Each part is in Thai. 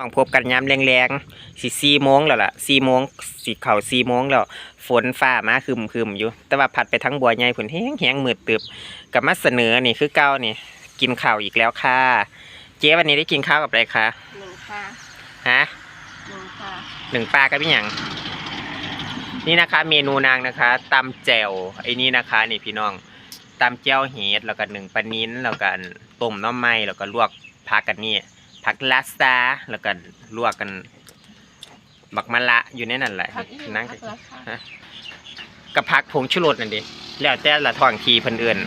ต้องพบกันยามแรงๆสิสี่โมงแล้วล่ะสี่โมงสิเข่าสี่โมงแล้ว ฝนฟ้ามาครึมๆอยู่ แต่ว่าพัดไปทั้งบัวใหญ่ผลแห้งแห้งมืดตึบกับมาเสนอนี่คือเก้านี่ กินข้าวอีกแล้วค่ะ เจ๊วันนี้ได้กินข้าวกับอะไรคะหนึ่งค่ะฮะหนึ่งค่ะหนึ่งปลากับพี่หยังนี่นะคะ เมนูนางนะคะตำแจ่วไอ้นี่นะคะ นี่พี่น้องตำแจ่วเห็ดแล้วก็หนึ่งปลานิ้นแล้วก็ต้มหน้ำไม้แล้วก็ลวกผักกันนี่ ผักลาสตาแล้วก็ลวกกันบักมะละอยู่ในนั่นแหละผักอีกนั่งผักละค่ะฮะกับผักผงชูรสนั่นดิแล้วแต่ละท้องทีเพิ่นเอื่น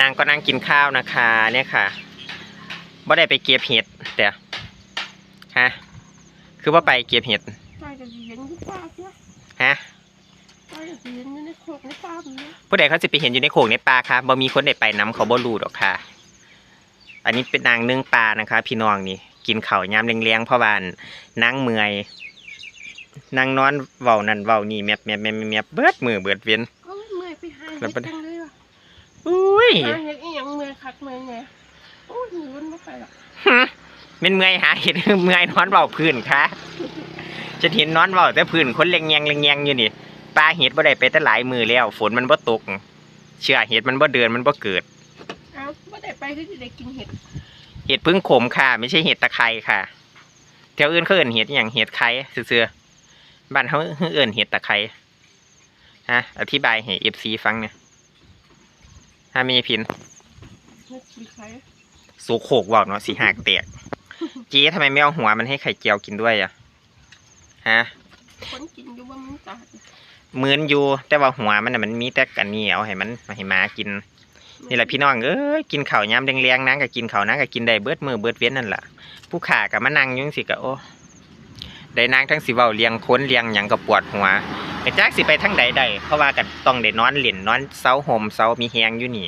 นางก็นั่งกินข้าวนะคะเนี่ยค่ะบ่ได้ไปเก็บเห็ดแต่ฮะคือว่าไปเก็บเห็ดใช่จะเย็นที่ป้าเจ้าฮะใช่จะเย็นในโคกในป้าแบบนี้ผู้ใดเขาสิไปเห็นอยู่ในโขงในปลาค่ะบ่มีคนได้ไปน้ำเขาบ่รู้ดอกค่ะ อันนี้เป็นนางนึ่งปลานะคะ พี่น้องนี่กินข้าวยามเลี้ยงๆเพราะว่านางเมื่อยนางนอนเว้านั่นเว้านี่แมบแมบแมบแมบเบิดมือเบิดเวียนก็เมื่อยไปหาแล้เห็วดมันจังเลยว่ะอุ้ยหาเห็ดอีหยังเมื่อยคักเมื่อยไงโอ้ยหนูมันไม่ไปหรอกเป็นเมื่อยหาเห็นเมื่อยนอนเว้าพื้นค่ะจะเห็นนอนเว้าแต่พื้นคนเล็งแยงเล็งแยงอยู่นี่ปลาเห็ดบ่ได้ไปแต่หลายมือแล้ว ฝนมันบ่ตก เชื่อเห็ดมันบ่เดินมันบ่เกิดเอ้า ไม่ได้ไปที่จะได้กินเห็ดเห็ดพึ่งขมค่ะ ไม่ใช่เห็ดตะไคร้ค่ะแถวอื่นเขาเอื่นเห็ดอหย่างเห็ดไข่เสือๆบ้านเขาเอื่นเห็ดตะไคร้ฮะอธิบายให้เอฟซีฟังเนี่ยถ้ามีพินเห็ดสีไข่สูโขกบอกเนาะสีหักเตียกเจ๊ทำไมไม่เอาหัวมันให้ไข่เจียวกินด้วยอะฮะคนกินอยู่ว่ามันตาดเหมือนอยู่แต่ว่าหัวมันน่ะมันมีแต่กันเหนียวให้มันให้หมากิน นี่แหละพี่น้องเอ้ยกินข้าวยำแรงๆนะก็กินข้าวนะก็กินได้เบิดมือเบิดเว้นนั่นแหละผู้ขากับมานั่งอยุ่จังสิกะโอ้ได้นางทั้งสิเว้าเลี้ยงค้นเลี้ยงหยังก็ปวดหัวกระจักสิไปทั้งใดใดเพราะว่ากันต้องได้นอนเล่นนอนเซาห่มเซามีแฮงอยู่นี่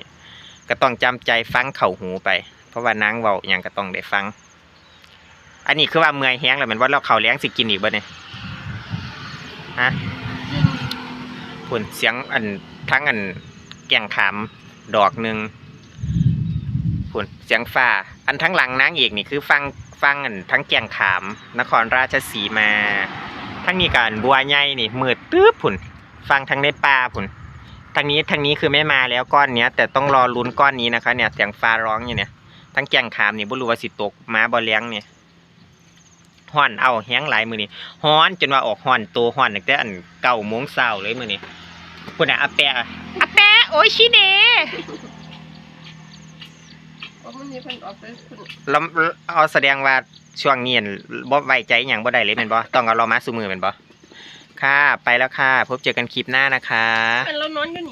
ก็ต้องจำใจฟังเข่าหูไป เพราะว่านางเว้าหยังก็ต้องได้ฟัง อันนี้คือว่าเมื่อยแฮงแล้วแมันว่าเราเข่าวเลี้ยงสิกินอีกบ่เนี่ยฮะกินพุ่นเสียงอันทั้งอันแก่งขาม ดอกหนึ่งพุ่นเสียงฟ้าอันทั้งหลังนางเอกนี่คือฟังฟังอันทั้งแก่งขาม นครราชสีมา ทั้งนี้การบัวใหญ่นี่มืดตื้อพุ่นฟังทั้งในป่าพุ่นทางนี้ทางนี้คือไม่มาแล้วก้อนเนี้ย แต่ต้องรอลุ้นก้อนนี้นะคะ เนี่ยเสียงฟ้าร้องอยู่เนี่ยทั้งแก่งขามนี่บ่รู้ว่าสิตกม้าบ่เลี้ยงเนี่ยฮ้อนเอาแห้งหลายมือนี่ฮ้อนจนว่าออกฮ้อนโตฮ้อนแต่อันเก้าโมงเช้าเลยมือนี่คุณอะอาแปะ อาแปะโอชิเนะว่ามันมีเพันออกไปคุณเราเอาแสดงว่าช่วงนี้อั่นบ่ไว้ใจอหย่างบ่ได้เลยเป็นบ่ต้องเอาเรามาสู่มือเป็นบ่ค่ะ ไปแล้วค่ะ พบเจอกันคลิปหน้านะคะ เป็นเรานอนอยู่นี่